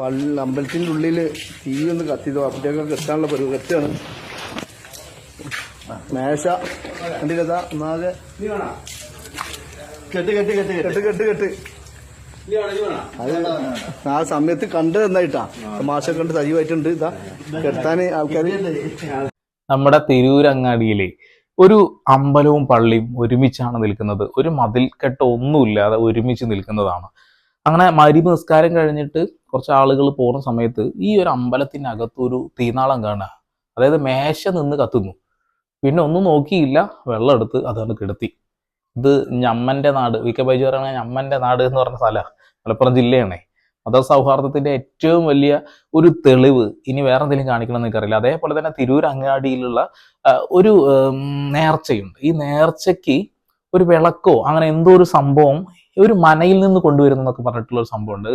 പള്ളി അമ്പലത്തിന്റെ ഉള്ളിൽ തീ ഒന്ന് കത്തിയത്. അപ്പത്തേക്കൊക്കെ എത്താനുള്ള പരിപാടി. കത്തിയാണ്. മേശ. കണ്ടില്ലതാ ഒന്നാകെ. കെട്ട് കെട്ട് കെട്ട് കെട്ട്. കെട്ട് കെട്ട് അത് ആ സമയത്ത് കണ്ട് എന്നായിട്ടാ മാഷ കണ്ട് സജീവായിട്ടുണ്ട്. ഇതാ. കെട്ടാൻ ആൾക്കാർ നമ്മുടെ തിരൂരങ്ങാടിയിലെ ഒരു അമ്പലവും പള്ളിയും ഒരുമിച്ചാണ് നിൽക്കുന്നത്. ഒരു മതിൽക്കെട്ട് ഒന്നുമില്ലാതെ ഒരുമിച്ച് നിൽക്കുന്നതാണ്. അങ്ങനെ മരിബ് നിസ്കാരം കഴിഞ്ഞിട്ട് കുറച്ച് ആളുകൾ പോകുന്ന സമയത്ത് ഈ ഒരു അമ്പലത്തിനകത്ത് ഒരു തീനാളം കാണുക. അതായത് മേശ നിന്ന് കത്തുന്നു. പിന്നെ ഒന്നും നോക്കിയില്ല. വെള്ളം എടുത്ത് അതാണ് കിടത്തി. ഇത് ഞമ്മന്റെ നാട്. വി കെ ബൈജു പറയുന്ന ഞമ്മന്റെ നാട് എന്ന് പറഞ്ഞ സ്ഥലമാണ് മലപ്പുറം ജില്ലയാണേ. മതസൗഹാർദ്ദത്തിന്റെ ഏറ്റവും വലിയ ഒരു തെളിവ് ഇനി വേറെ എന്തെങ്കിലും കാണിക്കണം എന്ന് എനിക്കറിയില്ല. അതേപോലെ തന്നെ തിരൂർ അങ്ങാടിയിലുള്ള ഒരു നേർച്ചയുണ്ട്. ഈ നേർച്ചയ്ക്ക് ഒരു വിളക്കോ അങ്ങനെ എന്തോ ഒരു സംഭവം ഒരു മനയിൽ നിന്ന് കൊണ്ടുവരുന്ന എന്നൊക്കെ പറഞ്ഞിട്ടുള്ള ഒരു സംഭവമുണ്ട്.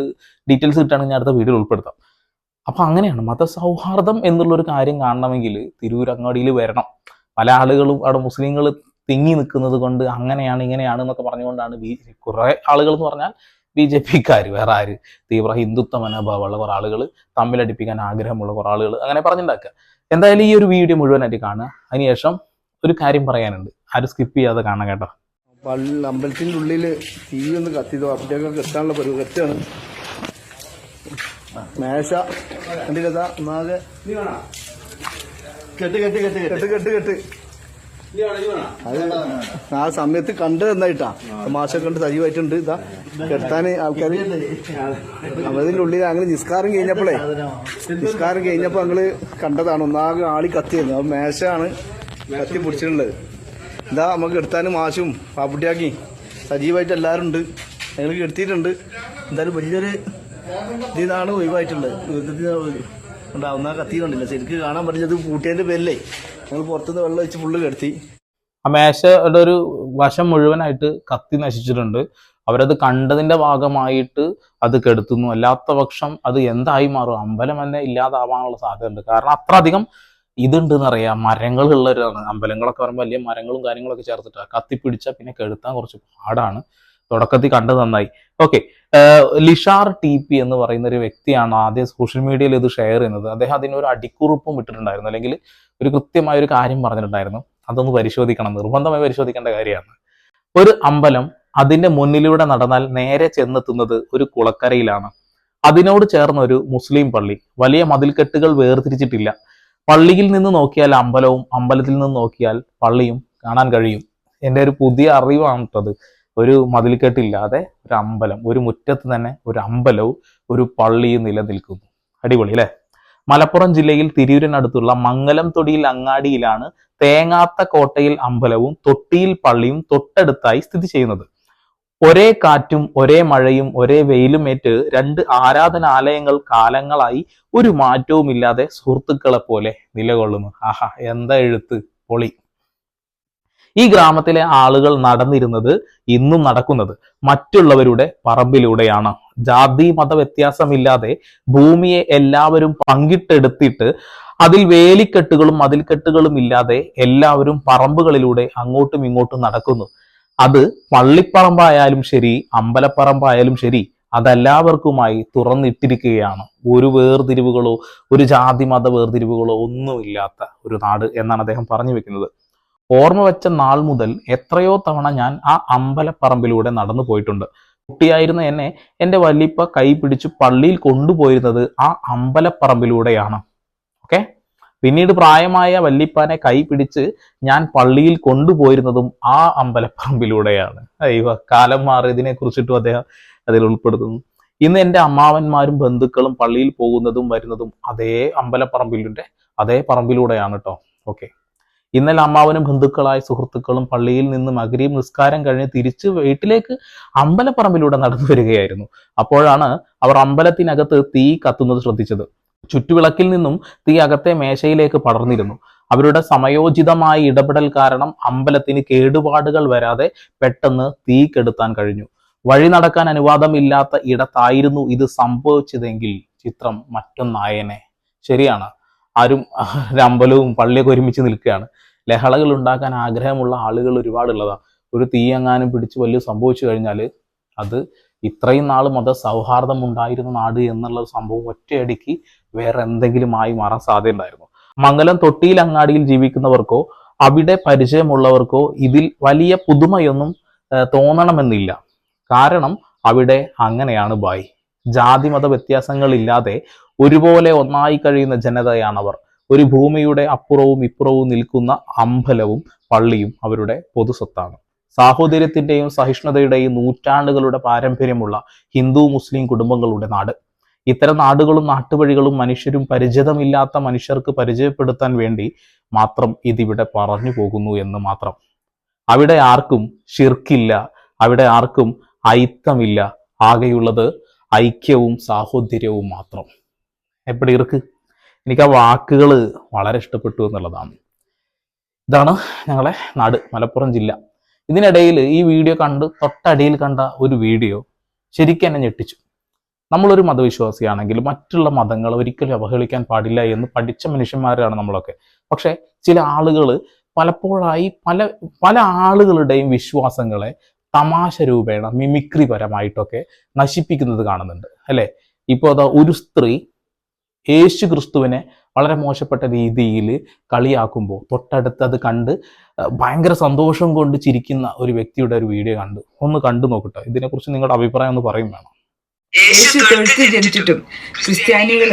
ഡീറ്റെയിൽസ് കിട്ടുകയാണെങ്കിൽ ഞാൻ അടുത്ത വീഡിയോയിൽ ഉൾപ്പെടുത്താം. അപ്പൊ അങ്ങനെയാണ് മതസൗഹാർദ്ദം എന്നുള്ള ഒരു കാര്യം കാണണമെങ്കിൽ തിരൂർ അങ്ങാടിയിൽ വരണം. പല ആളുകളും അവിടെ മുസ്ലിങ്ങൾ തിങ്ങി നിൽക്കുന്നത് കൊണ്ട് അങ്ങനെയാണ് ഇങ്ങനെയാണ് എന്നൊക്കെ പറഞ്ഞുകൊണ്ടാണ് ബി കുറെ ആളുകൾ എന്ന് പറഞ്ഞാൽ ബി ജെ പിക്കാർ വേറെ ആര്? തീവ്ര ഹിന്ദുത്വ മനോഭാവമുള്ള കുറെ ആളുകൾ തമ്മിലടിപ്പിക്കാൻ ആഗ്രഹമുള്ള കുറെ ആളുകൾ അങ്ങനെ പറഞ്ഞിട്ടുണ്ടാക്കുക. എന്തായാലും ഈ ഒരു വീഡിയോ മുഴുവനായിട്ട് കാണുക. അതിനുശേഷം ഒരു കാര്യം പറയാനുണ്ട്. ആരും സ്കിപ്പ് ചെയ്യാതെ കാണാം കേട്ടോ. പള്ളി അമ്പലത്തിന്റെ ഉള്ളിൽ തീ ഒന്ന് കത്തിയതോ? അപ്പത്തേക്കൊക്കെ കെട്ടാനുള്ള പരിപാടി. കെട്ടാണ് മേശ. കഥ ഒന്നാകെ. കെട്ട് കെട്ട് കെട്ട് കെട്ട്. കെട്ട് കെട്ട് അത് ആ സമയത്ത് കണ്ട് തന്നായിട്ടാ മാഷ കണ്ട് സജീവായിട്ടുണ്ട്. ഇതാ. കെട്ടാന് ആൾക്കാർ അമ്പലത്തിന്റെ ഉള്ളിൽ അങ്ങനെ നിസ്കാരം കഴിഞ്ഞപ്പോഴേ നിസ്കാരം കഴിഞ്ഞപ്പോ അങ്ങൾ കണ്ടതാണ്. ഒന്നാകെ ആളി കത്തിയിരുന്നു അത് മേശയാണ് കത്തി പിടിച്ചിട്ടുള്ളത്. ഇതാ നമുക്ക് എടുത്താനും മാഷും പാപ്പുട്ടിയാക്കി. സജീവായിട്ട് എല്ലാവരും ഉണ്ട് ഞങ്ങൾ എടുത്തിട്ടുണ്ട് എന്തായാലും വലിയൊരു ഇതാണ് ഒഴിവായിട്ടുള്ളത്. ഉണ്ടാവുന്ന കത്തി കണ്ടില്ല? ശരിക്ക് കാണാൻ പറ്റില്ല. പൂട്ടിയതിന്റെ പേരിലേ ഞങ്ങൾ പുറത്തുനിന്ന് വെള്ളം വെച്ച് ഫുള്ള് കെടുത്തി. ആ മേശയുടെ ഒരു വശം മുഴുവനായിട്ട് കത്തി നശിച്ചിട്ടുണ്ട്. അവരത് കണ്ടതിന്റെ ഭാഗമായിട്ട് അത് കെടുത്തുന്നു. അല്ലാത്ത പക്ഷം അത് എന്തായി മാറും? അമ്പലം തന്നെ ഇല്ലാതാവാനുള്ള സാധ്യതയുണ്ട്. കാരണം അത്ര അധികം ഇതുണ്ട് എന്നറിയാം മരങ്ങളുള്ള ഒരു അമ്പലങ്ങളൊക്കെ പറയുമ്പോൾ വലിയ മരങ്ങളും കാര്യങ്ങളൊക്കെ ചേർത്തിട്ടാണ് കത്തിപ്പിടിച്ചാൽ പിന്നെ കെടുത്താൻ കുറച്ച് പാടാണ്. തുടക്കത്തിൽ കണ്ടത് നന്നായി. ഓക്കെ. ലിഷാർ ടി പി എന്ന് പറയുന്ന ഒരു വ്യക്തിയാണ് ആദ്യം സോഷ്യൽ മീഡിയയിൽ ഇത് ഷെയർ ചെയ്യുന്നത്. അദ്ദേഹം അതിനൊരു അടിക്കുറിപ്പും ഇട്ടിട്ടുണ്ടായിരുന്നു. അല്ലെങ്കിൽ ഒരു കൃത്യമായ ഒരു കാര്യം പറഞ്ഞിട്ടുണ്ടായിരുന്നു. അതൊന്ന് പരിശോധിക്കണം. നിർബന്ധമായി പരിശോധിക്കേണ്ട കാര്യമാണ്. ഒരു അമ്പലം അതിന്റെ മുന്നിലൂടെ നടന്നാൽ നേരെ ചെന്നെത്തുന്നത് ഒരു കുളക്കരയിലാണ്. അതിനോട് ചേർന്ന ഒരു മുസ്ലിം പള്ളി. വലിയ മതിൽക്കെട്ടുകൾ വേർതിരിച്ചിട്ടില്ല. പള്ളിയിൽ നിന്ന് നോക്കിയാൽ അമ്പലവും അമ്പലത്തിൽ നിന്ന് നോക്കിയാൽ പള്ളിയും കാണാൻ കഴിയും. എന്റെ ഒരു പുതിയ അറിവാണ് കേട്ടത്. ഒരു മതിൽക്കെട്ടില്ലാതെ ഒരു അമ്പലം ഒരു മുറ്റത്ത് തന്നെ ഒരു അമ്പലവും ഒരു പള്ളിയും നിലനിൽക്കുന്നു. അടിപൊളി അല്ലേ? മലപ്പുറം ജില്ലയിൽ തിരൂരിനടുത്തുള്ള മംഗലം തൊടിയിൽ അങ്ങാടിയിലാണ് തേങ്ങാത്ത കോട്ടയിൽ അമ്പലവും തൊട്ടിയിൽ പള്ളിയും തൊട്ടടുത്തായി സ്ഥിതി ചെയ്യുന്നത്. ഒരേ കാറ്റും ഒരേ മഴയും ഒരേ വെയിലും ഏറ്റ് രണ്ട് ആരാധനാലയങ്ങൾ കാലങ്ങളായി ഒരു മാറ്റവും ഇല്ലാതെ സുഹൃത്തുക്കളെ പോലെ നിലകൊള്ളുന്നു. ആഹാ എന്താ എഴുത്ത് പൊളി. ഈ ഗ്രാമത്തിലെ ആളുകൾ നടന്നിരുന്നത് ഇന്നും നടക്കുന്നത് മറ്റുള്ളവരുടെ പറമ്പിലൂടെയാണ്. ജാതി മത വ്യത്യാസമില്ലാതെ ഭൂമിയെ എല്ലാവരും പങ്കിട്ടെടുത്തിട്ട് അതിൽ വേലിക്കെട്ടുകളും മതിൽക്കെട്ടുകളും ഇല്ലാതെ എല്ലാവരും പറമ്പുകളിലൂടെ അങ്ങോട്ടും ഇങ്ങോട്ടും നടക്കുന്നു. അത് പള്ളിപ്പറമ്പായാലും ശരി അമ്പലപ്പറമ്പായാലും ശരി അതെല്ലാവർക്കുമായി തുറന്നിട്ടിരിക്കുകയാണ്. ഒരു വേർതിരിവുകളോ ഒരു ജാതി മത വേർതിരിവുകളോ ഒന്നുമില്ലാത്ത ഒരു നാട് എന്നാണ് അദ്ദേഹം പറഞ്ഞു വെക്കുന്നത്. ഓർമ്മ വെച്ച നാൾ മുതൽ എത്രയോ തവണ ഞാൻ ആ അമ്പലപ്പറമ്പിലൂടെ നടന്നു പോയിട്ടുണ്ട്. കുട്ടിയായിരുന്ന എന്നെ എന്റെ വല്ലിപ്പ കൈ പിടിച്ചു പള്ളിയിൽ കൊണ്ടുപോയിരുന്നത് ആ അമ്പലപ്പറമ്പിലൂടെയാണ്. ഓക്കെ? പിന്നീട് പ്രായമായ വല്ലിപ്പാനെ കൈ പിടിച്ച് ഞാൻ പള്ളിയിൽ കൊണ്ടുപോയിരുന്നതും ആ അമ്പലപ്പറമ്പിലൂടെയാണ്. അയ്യോ കാലം മാറിയതിനെ കുറിച്ചിട്ടും അദ്ദേഹം അതിൽ ഉൾപ്പെടുത്തുന്നു. ഇന്ന് എന്റെ അമ്മാവന്മാരും ബന്ധുക്കളും പള്ളിയിൽ പോകുന്നതും വരുന്നതും അതേ അമ്പലപ്പറമ്പിലിന്റെ അതേ പറമ്പിലൂടെയാണ് കേട്ടോ ഓക്കെ. ഇന്നലെ അമ്മാവനും ബന്ധുക്കളായ സുഹൃത്തുക്കളും പള്ളിയിൽ നിന്ന് മകരീം നിസ്കാരം കഴിഞ്ഞ് തിരിച്ച് വീട്ടിലേക്ക് അമ്പലപ്പറമ്പിലൂടെ നടന്നു വരികയായിരുന്നു. അപ്പോഴാണ് അവർ അമ്പലത്തിനകത്ത് തീ കത്തുന്നത് ശ്രദ്ധിച്ചത്. ചുറ്റുവിളക്കിൽ നിന്നും തീ അകത്തെ മേശയിലേക്ക് പടർന്നിരുന്നു. അവരുടെ സമയോചിതമായ ഇടപെടൽ കാരണം അമ്പലത്തിന് കേടുപാടുകൾ വരാതെ പെട്ടെന്ന് തീ കെടുത്താൻ കഴിഞ്ഞു. വഴി നടക്കാൻ അനുവാദമില്ലാത്ത ഇടത്തായിരുന്നു ഇത് സംഭവിച്ചതെങ്കിൽ ചിത്രം മറ്റൊന്നായനെ. ശരിയാണ്. ആരും അമ്പലവും പള്ളിയൊക്കെ ഒരുമിച്ച് നിൽക്കുകയാണ്. ലഹളകൾ ഉണ്ടാക്കാൻ ആഗ്രഹമുള്ള ആളുകൾ ഒരുപാടുള്ളതാ. ഒരു തീ എങ്ങാനും പിടിച്ച് വലിയ സംഭവിച്ചു കഴിഞ്ഞാൽ അത് ഇത്രയും നാൾ മത സൗഹാർദ്ദം ഉണ്ടായിരുന്ന നാട് എന്നുള്ള സംഭവം ഒറ്റയടിക്ക് വേറെ എന്തെങ്കിലും ആയി മാറാൻ സാധ്യതയുണ്ടായിരുന്നു. മംഗലം തൊട്ടിയിൽ അങ്ങാടിയിൽ ജീവിക്കുന്നവർക്കോ അവിടെ പരിചയമുള്ളവർക്കോ ഇതിൽ വലിയ പുതുമയൊന്നും തോന്നണമെന്നില്ല. കാരണം അവിടെ അങ്ങനെയാണ് ബായ്. ജാതി മത വ്യത്യാസങ്ങളില്ലാതെ ഒരുപോലെ ഒന്നായി കഴിയുന്ന ജനതയാണവർ. ഒരു ഭൂമിയുടെ അപ്പുറവും ഇപ്പുറവും നിൽക്കുന്ന അമ്പലവും പള്ളിയും അവരുടെ പൊതുസ്വത്താണ്. സാഹോദര്യത്തിന്റെയും സഹിഷ്ണുതയുടെയും നൂറ്റാണ്ടുകളുടെ പാരമ്പര്യമുള്ള ഹിന്ദു മുസ്ലിം കുടുംബങ്ങളുടെ നാട്. ഇത്തരം നാടുകളും നാട്ടുവഴികളും മനുഷ്യരും പരിചിതമില്ലാത്ത മനുഷ്യർക്ക് പരിചയപ്പെടുത്താൻ വേണ്ടി മാത്രം ഇതിവിടെ പറഞ്ഞു പോകുന്നു എന്ന് മാത്രം. അവിടെ ആർക്കും ശിർക്കില്ല അവിടെ ആർക്കും ഐത്തമില്ല ആകെയുള്ളത് ഐക്യവും സാഹോദര്യവും മാത്രം. എപ്പടി ഇർക്ക്? എനിക്ക് ആ വാക്കുകൾ വളരെ ഇഷ്ടപ്പെട്ടു എന്നുള്ളതാണ്. ഇതാണ് ഞങ്ങളെ നാട് മലപ്പുറം ജില്ല. ഇതിനിടയിൽ ഈ വീഡിയോ കണ്ട് തൊട്ടടിയിൽ കണ്ട ഒരു വീഡിയോ ശരിക്കും എന്നെ ഞെട്ടിച്ചു. നമ്മളൊരു മതവിശ്വാസിയാണെങ്കിൽ മറ്റുള്ള മതങ്ങൾ ഒരിക്കലും അവഹേളിക്കാൻ പാടില്ല എന്ന് പഠിച്ച മനുഷ്യന്മാരാണ് നമ്മളൊക്കെ. പക്ഷെ ചില ആളുകൾ പലപ്പോഴായി പല പല ആളുകളുടെയും വിശ്വാസങ്ങളെ തമാശ രൂപേണ മിമിക്രി പരമായിട്ടൊക്കെ നശിപ്പിക്കുന്നത് കാണുന്നുണ്ട്. അല്ലേ? ഇപ്പോൾ അതാ ഒരു സ്ത്രീ യേശു ക്രിസ്തുവിനെ വളരെ മോശപ്പെട്ട രീതിയിൽ കളിയാക്കുമ്പോൾ തൊട്ടടുത്ത് അത് കണ്ട് ഭയങ്കര സന്തോഷം കൊണ്ട് ചിരിക്കുന്ന ഒരു വ്യക്തിയുടെ ഒരു വീഡിയോ കണ്ടു. ഒന്ന് കണ്ടു നോക്കട്ടെ. ഇതിനെക്കുറിച്ച് നിങ്ങളുടെ അഭിപ്രായം ഒന്ന് പറയും വേണം. യേശു തൊഴുത്ത് ജനിച്ചിട്ടും ക്രിസ്ത്യാനികൾ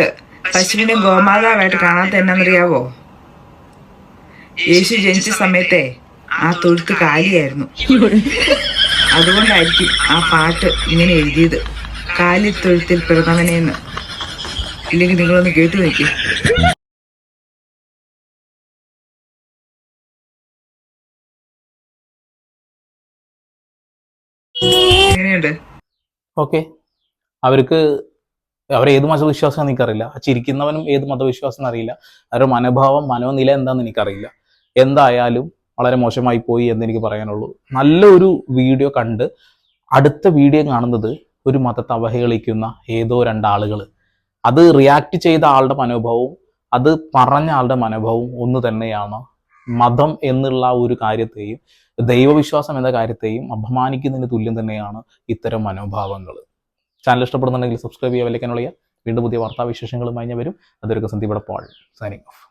പശുവിനെ ഗോമാതാവായിട്ട് കാണാത്ത എന്നറിയാവോ യേശു ജനിച്ച സമയത്തെ ആ തൊഴുത്ത് കാലിയായിരുന്നു. അതുകൊണ്ടായിരിക്കും ആ പാട്ട് ഇങ്ങനെ എഴുതിയത്. കാലി തൊഴുത്തിൽ പിറന്നവനെന്ന്. ഇല്ലെങ്കിൽ നിങ്ങളൊന്ന് കേട്ടു നോക്കി. എങ്ങനെയുണ്ട്? ഓക്കെ. അവർക്ക് അവർ ഏത് മതവിശ്വാസം എനിക്കറിയില്ല. ചിരിക്കുന്നവനും ഏത് മതവിശ്വാസം അറിയില്ല. അവരുടെ മനോഭാവം മനോനില എന്താണെന്ന് എനിക്കറിയില്ല. എന്തായാലും വളരെ മോശമായി പോയി എന്ന് എനിക്ക് പറയാനുള്ളൂ. നല്ലൊരു വീഡിയോ കണ്ട് അടുത്ത വീഡിയോ കാണുന്നത് ഒരു മതത്തെ അവഹേളിക്കുന്ന ഏതോ രണ്ടാളുകൾ അത് റിയാക്ട് ചെയ്ത ആളുടെ മനോഭാവവും അത് പറഞ്ഞ ആളുടെ മനോഭാവവും ഒന്ന് തന്നെയാണ് മതം എന്നുള്ള ഒരു കാര്യത്തെയും ദൈവവിശ്വാസം എന്ന കാര്യത്തെയും അപമാനിക്കുന്നതിന് തുല്യം തന്നെയാണ് ഇത്തരം മനോഭാവങ്ങൾ ചാനൽ ഇഷ്ടപ്പെടുന്നുണ്ടെങ്കിൽ സബ്സ്ക്രൈബ് ചെയ്യുക വലിക്കാനുള്ള വീണ്ടും പുതിയ വാർത്താവിശേഷങ്ങളുമായി ഞാൻ വരും. അതൊരു സന്ദീപ് പോൾ. Signing off